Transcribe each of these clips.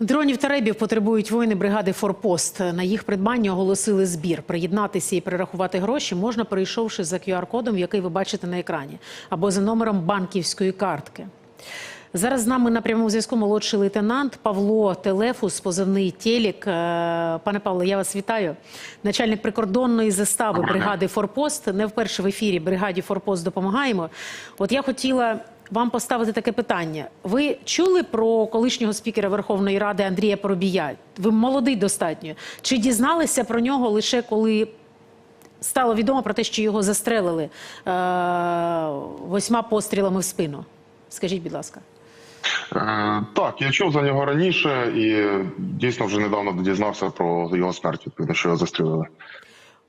Дронів та ребів потребують воїни бригади Форпост. На їх придбання оголосили збір. Приєднатися і перерахувати гроші можна, перейшовши за QR-кодом, який ви бачите на екрані, або за номером банківської картки. Зараз з нами на прямому зв'язку молодший лейтенант Павло Телефус, позивний Телік. Е, Пане Павло, я вас вітаю. Начальник прикордонної застави бригади Форпост. Не вперше в ефірі бригаді Форпост допомагаємо. От я хотіла вам поставити таке питання. Ви чули про колишнього спікера Верховної Ради Андрія Поробія? Ви молодий достатньо. Чи дізналися про нього лише коли стало відомо про те, що його застрелили е- восьма пострілами в спину? Скажіть, будь ласка. Е, Так, я чув за нього раніше і дійсно вже недавно дізнався про його смерть, відповідно, що його застрілили.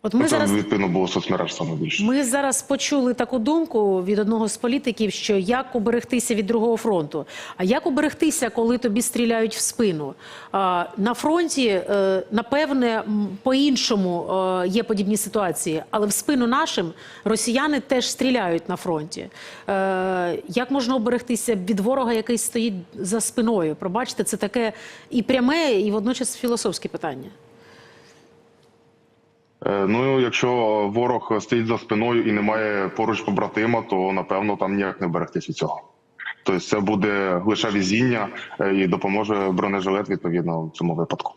От ми Це зараз відповідно було соцмереж саме більше. Ми зараз почули таку думку від одного з політиків, що як уберегтися від другого фронту. А як уберегтися, коли тобі стріляють в спину? А, На фронті, е, напевне, по-іншому е, є подібні ситуації, але в спину нашим росіяни теж стріляють на фронті. Е, Як можна уберегтися від ворога, який стоїть за спиною? Пробачте, це таке і пряме, і водночас філософське питання. Е, Ну, якщо ворог стоїть за спиною і немає поруч побратима, то напевно там ніяк не берегтись від цього. Тобто це буде лише візіння е, і допоможе бронежилет відповідно в цьому випадку.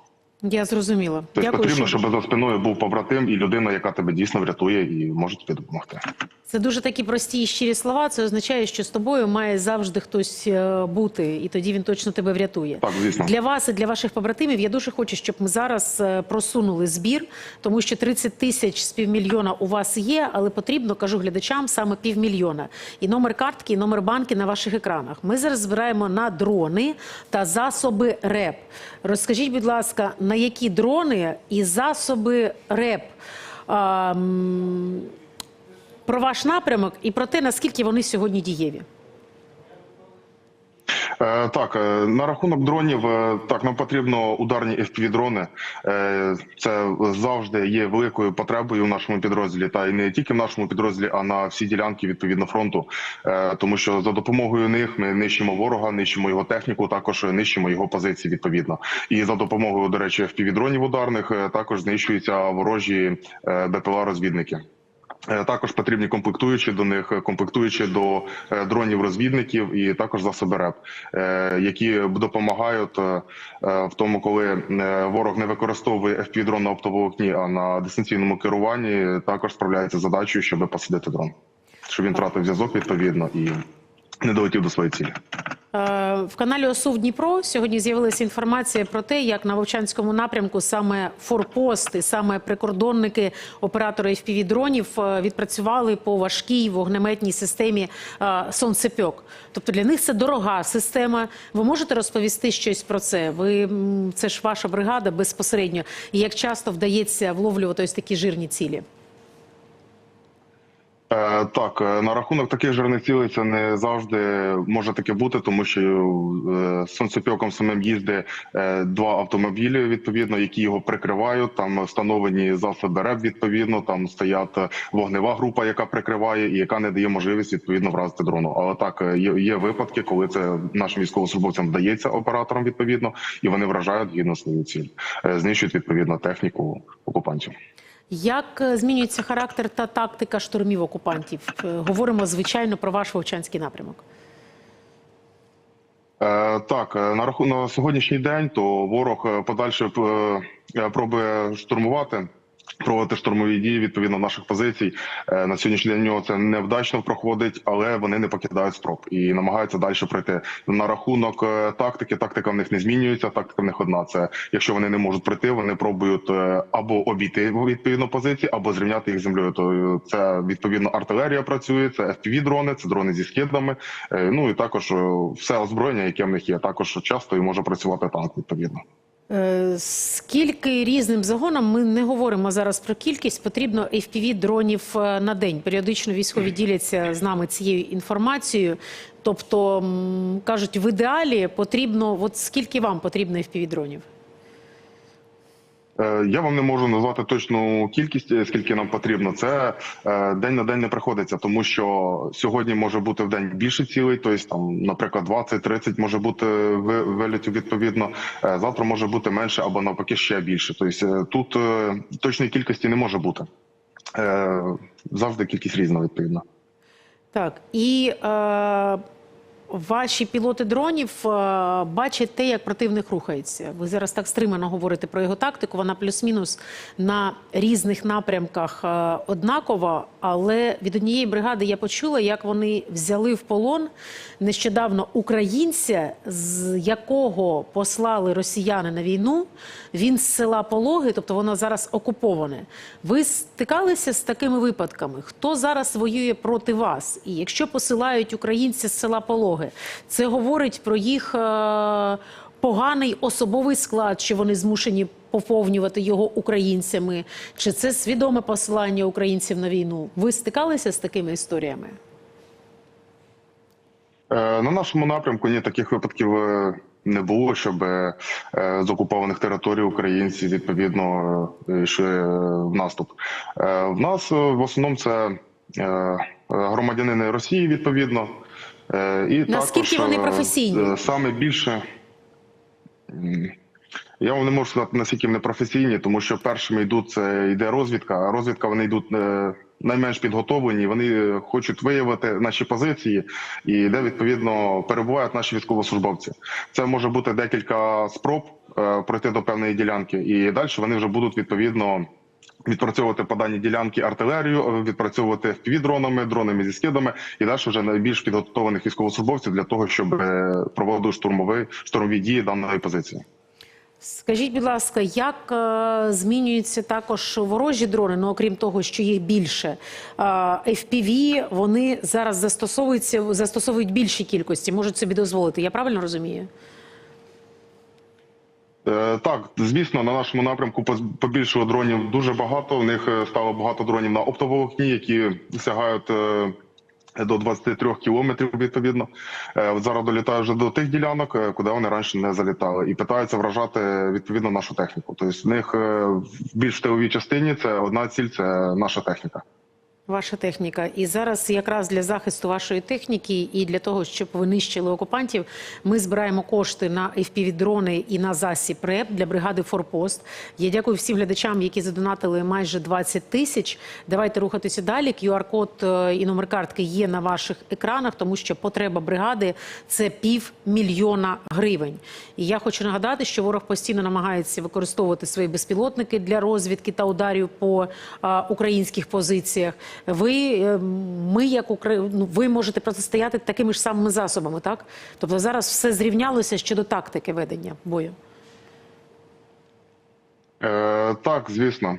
Я зрозуміла. Тобто потрібно, щоб за спиною був побратим і людина, яка тебе дійсно врятує і може тобі допомогти. Це дуже такі прості і щирі слова. Це означає, що з тобою має завжди хтось е, бути, і тоді він точно тебе врятує. Так, звісно. Для вас і для ваших побратимів я дуже хочу, щоб ми зараз е, просунули збір, тому що 30 тисяч з півмільйона у вас є, але потрібно, кажу глядачам, саме півмільйона. І номер картки, і номер банки на ваших екранах. Ми зараз збираємо на дрони та засоби РЕП. Розкажіть, будь ласка, на які дрони і засоби РЕП? про ваш напрямок і про те, наскільки вони сьогодні дієві. Е, Так, е, на рахунок дронів, е, так нам потрібно ударні FPV-дрони. Е, Це завжди є великою потребою в нашому підрозділі, та й не тільки в нашому підрозділі, а на всі ділянки відповідно фронту. Тому що за допомогою них ми нищимо ворога, нищимо його техніку, також нищимо його позиції відповідно. І за допомогою, до речі, FPV-дронів ударних е, також знищуються ворожі БПЛА-розвідники. Е, Також потрібні комплектуючі до них, е, комплектуючі до е, дронів розвідників і також засоби РЕП, які допомагають в тому, коли ворог не використовує FPV-дрон на оптовому а на дистанційному керуванні також справляється задачею, щоб посадити дрон, щоб він втратив зв'язок відповідно і не долетів до своєї цілі. Е, В каналі ОСУВ Дніпро сьогодні з'явилася інформація про те, як на Вовчанському напрямку саме форпости, саме прикордонники, оператори FPV-дронів е, відпрацювали по важкій вогнеметній системі е, сонцепьок. Тобто для них це дорога система. Ви можете розповісти щось про це? Ви це ж ваша бригада безпосередньо. І як часто вдається вловлювати ось такі жирні цілі? Е, Так, е, на рахунок таких жирних цілей це не завжди може таке бути, тому що е, з самим їздить два автомобілі, відповідно, які його прикривають. Там встановлені засоби РЕП, відповідно, там стоять вогнева група, яка прикриває і яка не дає можливість відповідно вразити дрону. Але так є, випадки, коли це нашим військовослужбовцям вдається операторам відповідно, і вони вражають гідно свою ціль, знищують відповідно техніку окупантів. Як е, змінюється характер та тактика штурмів окупантів? Е, Говоримо звичайно про ваш вовчанський напрямок. Е, Так, на на сьогоднішній день, то ворог подальше пробує штурмувати. Проводити штурмові дії відповідно наших позицій Е, на сьогоднішній день нього це невдачно проходить, але вони не покидають спроб і намагаються далі пройти. На рахунок е, тактики, тактика в них не змінюється. Тактика в них одна. Це якщо вони не можуть пройти, вони пробують е, або обійти відповідно позиції, або зрівняти їх землею. То це відповідно артилерія працює, це fpv дрони, це дрони зі скидами. Ну і також все озброєння, яке в них є. Також часто і може працювати танк відповідно. Е, Скільки різним загонам ми не говоримо зараз про кількість, потрібно fpv дронів е, на день. Періодично військові діляться з нами цією інформацією. Тобто кажуть, в ідеалі потрібно, от скільки вам потрібно fpv дронів? Е, Я вам не можу назвати точну кількість, е, скільки нам потрібно. Це е, день на день не приходиться, тому що сьогодні може бути в день більше цілей, тобто там, наприклад, 20-30 може бути ви- вилітів відповідно. Завтра може бути менше або навпаки ще більше. Тобто тут точної кількості не може бути. Завжди кількість різна відповідно. Так, і е, ваші пілоти дронів е, бачать те, як противник рухається. Ви зараз так стримано говорите про його тактику. Вона плюс-мінус на різних напрямках е, однакова. Але від однієї бригади я почула, як вони взяли в полон нещодавно українця, з якого послали росіяни на війну. Він з села Пологи, тобто воно зараз окуповане. Ви стикалися з такими випадками? Хто зараз воює проти вас? І якщо посилають українця з села Пологи, це говорить про їх е, поганий особовий склад, що вони змушені поповнювати його українцями, чи це свідоме посилання українців на війну? Ви стикалися з такими історіями? Е, На нашому напрямку ні таких випадків е, не було, щоб з окупованих територій українці відповідно йшли в наступ. В нас в основному це громадянини Росії відповідно. Е, І Наскільки також, вони е, професійні? е, Саме більше. Я вам не можу сказати, наскільки вони професійні, тому що першими йдуть це йде розвідка, а розвідка вони йдуть найменш підготовлені. Вони хочуть виявити наші позиції і де відповідно перебувають наші військовослужбовці. Це може бути декілька спроб пройти до певної ділянки, і далі вони вже будуть відповідно. Відпрацьовувати по ділянки артилерію, е, відпрацьовувати FPV-дронами, дронами зі скидами, і далі вже найбільш підготовлених військовослужбовців для того, щоб е, проводити штурмові штурмові дії даної позиції. Скажіть, будь ласка, як е, змінюються також ворожі дрони? Ну окрім того, що їх більше е, FPV, вони зараз застосовуються, застосовують більші кількості, можуть собі дозволити. Я правильно розумію? Е, Так, звісно, на нашому напрямку поз- дронів дуже багато. В них е, стало багато дронів на оптоволокні, які сягають е, до 23 кілометрів. Відповідно, зараз долітають вже до тих ділянок, куди вони раніше не залітали, і питаються вражати відповідно нашу техніку. Тобто, в них в більш тиловій частині це одна ціль, це наша техніка. Ваша техніка. І зараз якраз для захисту вашої техніки і для того, щоб ви нищили окупантів, ми збираємо кошти на FPV-дрони і на засіб РЕП для бригади Форпост. Я дякую всім глядачам, які задонатили майже 20 тисяч. Давайте рухатися далі. QR-код е, і номер картки є на ваших екранах, тому що потреба бригади це півмільйона гривень. І я хочу нагадати, що ворог постійно намагається використовувати свої безпілотники для розвідки та ударів по а, українських позиціях. Ви, е, ми, як Украї... ну, ви можете протистояти такими ж самими засобами, так? Тобто зараз все зрівнялося щодо тактики ведення бою. Е, так, звісно.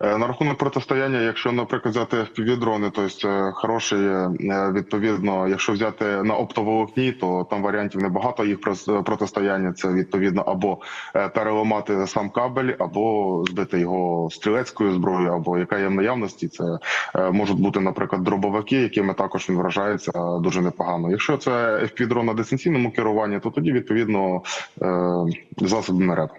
Е, На рахунок протистояння, якщо, наприклад, взяти FPV-дрони, то це хороший, е, відповідно, якщо взяти на оптоволокні, то там варіантів небагато їх протистояння. Це відповідно або е, переламати сам кабель, або збити його стрілецькою зброєю, або яка є в наявності. Це е, можуть бути, наприклад, дробовики, якими також він вражається дуже непогано. Якщо це FPV-дрон на дистанційному керуванні, то тоді відповідно е, засоби РЕП.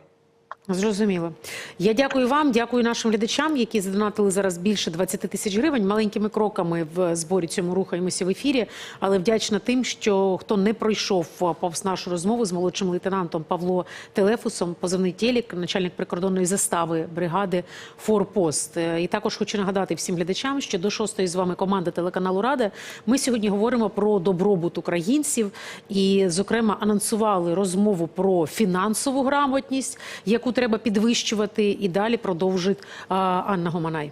Зрозуміло. Я дякую вам, дякую нашим глядачам, які задонатили зараз більше 20 тисяч гривень. Маленькими кроками в зборі цьому рухаємося в ефірі, але вдячна тим, що хто не пройшов повз нашу розмову з молодшим лейтенантом Павло Телефусом, позивний Телік, начальник прикордонної застави бригади Форпост. Е, І також хочу нагадати всім глядачам, що до шостої з вами команда телеканалу Рада. Ми сьогодні говоримо про добробут українців і, зокрема, анонсували розмову про фінансову грамотність, яку треба підвищувати. І далі продовжить Анна Гоманай.